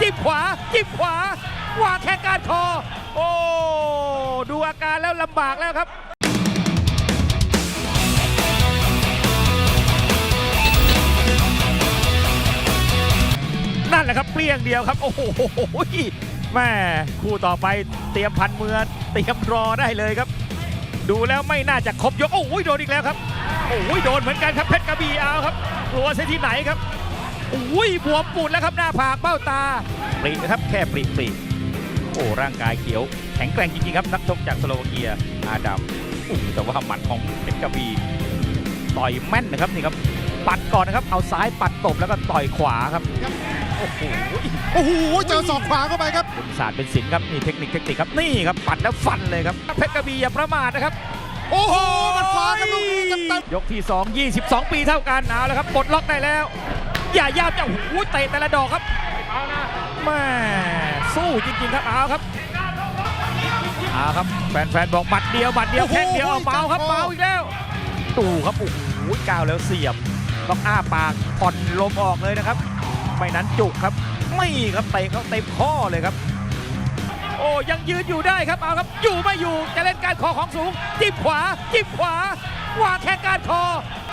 จิ้มขวา จิ้มขวาวาแข้งกานคอ โอ้ ดูอาการแล้วลำบากแล้วครับนั่นแหละครับเปรี้ยงเดียวครับ โอ้โหแม่คู่ต่อไปเตรียมพันมือเตรียมรอได้เลยครับ ดูแล้วไม่น่าจะครบยก โอ้ยโดนอีกแล้วครับ โอ้ยโดนเหมือนกันครับเพชรกระบี่เอาครับกลัวเสียที่ไหนครับ อ้ยบวมปูดแล้วครับหน้าผากเบ้าตาปรีนะครับแค่ปรีปรีโอ้ร่างกายเขียวแข็งแกร่งจริงๆครับนักชกจากสโลวาเกียอาดัมโอ้แต่ว่าหมัดของเพชรกระบี่ต่อยแม่นนะครับนี่ครับปัดก่อนนะครับเอาซ้ายปัดตบแล้วก็ต่อยขวาครับโอ้โหโอ้โหเจอศอกขวาเข้าไปครับเป็นศาสตร์เป็นศิลป์ครับนี่เทคนิคเทคนิคครับนี่ครับปัดแล้วฟันเลยครับเพชรกระบี่อย่าประมาทนะครับโอ้โหมันขวาครับลูกนี้ครับตันยกที่ 2 22 ปีเท่ากันเอาแล้วครับปลดล็อกได้แล้ว อย่ายาวจะโอ้โหเตะแต่ละดอกครับแม่สู้จริงๆครับเอาครับเอาครับ แฟนๆบอกหมัดเดียวหมัดเดียวโอ้โหแข้งเดียวเอาเมาครับจับคอเมาอีกแล้วดูครับโอ้โหก้าวแล้วเสียบต้องอ้าปากผ่อนลมออกเลยนะครับ ไม่นั้นจุกครับ ไม่ครับเตะเขาเต็มข้อเลยครับ โอ้ยังยืนอยู่ได้ครับเอาครับ อยู่ไม่อยู่จะเล่นการคอของสูง จิ้มขวา จิ้มขวาวางแข้งการคอ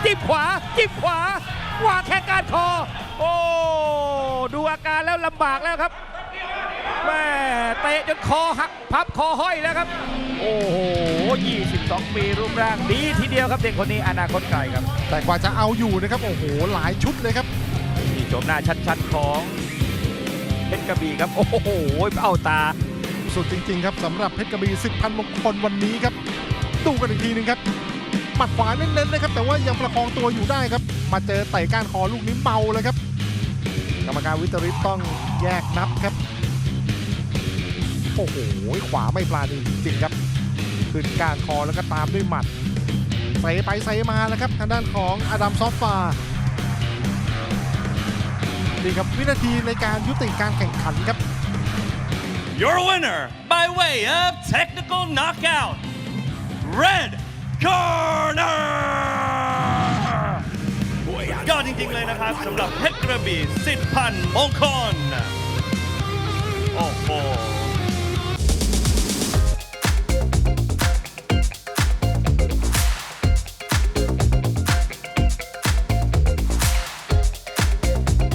จิ้มขวา จิ้มขวา วางแข้งการคอ โอ้ดูอาการแล้วลำบากแล้วครับแม่เตะจนคอหักพับคอห้อยแล้วครับ โอ้โห 22 ปีรูปร่างดีทีเดียวครับเด็กคนนี้อนาคตไกลครับ แต่กว่าจะเอาอยู่นะครับ โอ้โห หลายชุดเลยครับ นี่โฉมหน้าชัดๆของเพชรกระบี่ครับ โอ้โหเอาตา สุดจริง ๆ ครับสำหรับเพชรกระบี่ศึกพันมงคลวันนี้ครับ ดูกันอีกทีหนึงครับ หมัดขวาเน้นๆนะครับแต่ว่ายังประคองตัวอยู่ได้ครับ มาเจอเตะก้านคอลูกนี้เมาเลยครับ กรรมการวิตริตต้องแยกนับครับโอ้โหขวาไม่ปลาดีจริงครับขึ้นก้านคอแล้วก็ตามด้วยหมัดใส่ไปใส่มาแล้วครับทางด้านของอดัมซอฟฟานี่ครับวินาทีในการยุติการแข่งขันครับ Your winner by way of technical knockout, Red Corner เลยนะครับสำหรับเพชรกระบี่สิทธิ์พันมงคลโอ้โห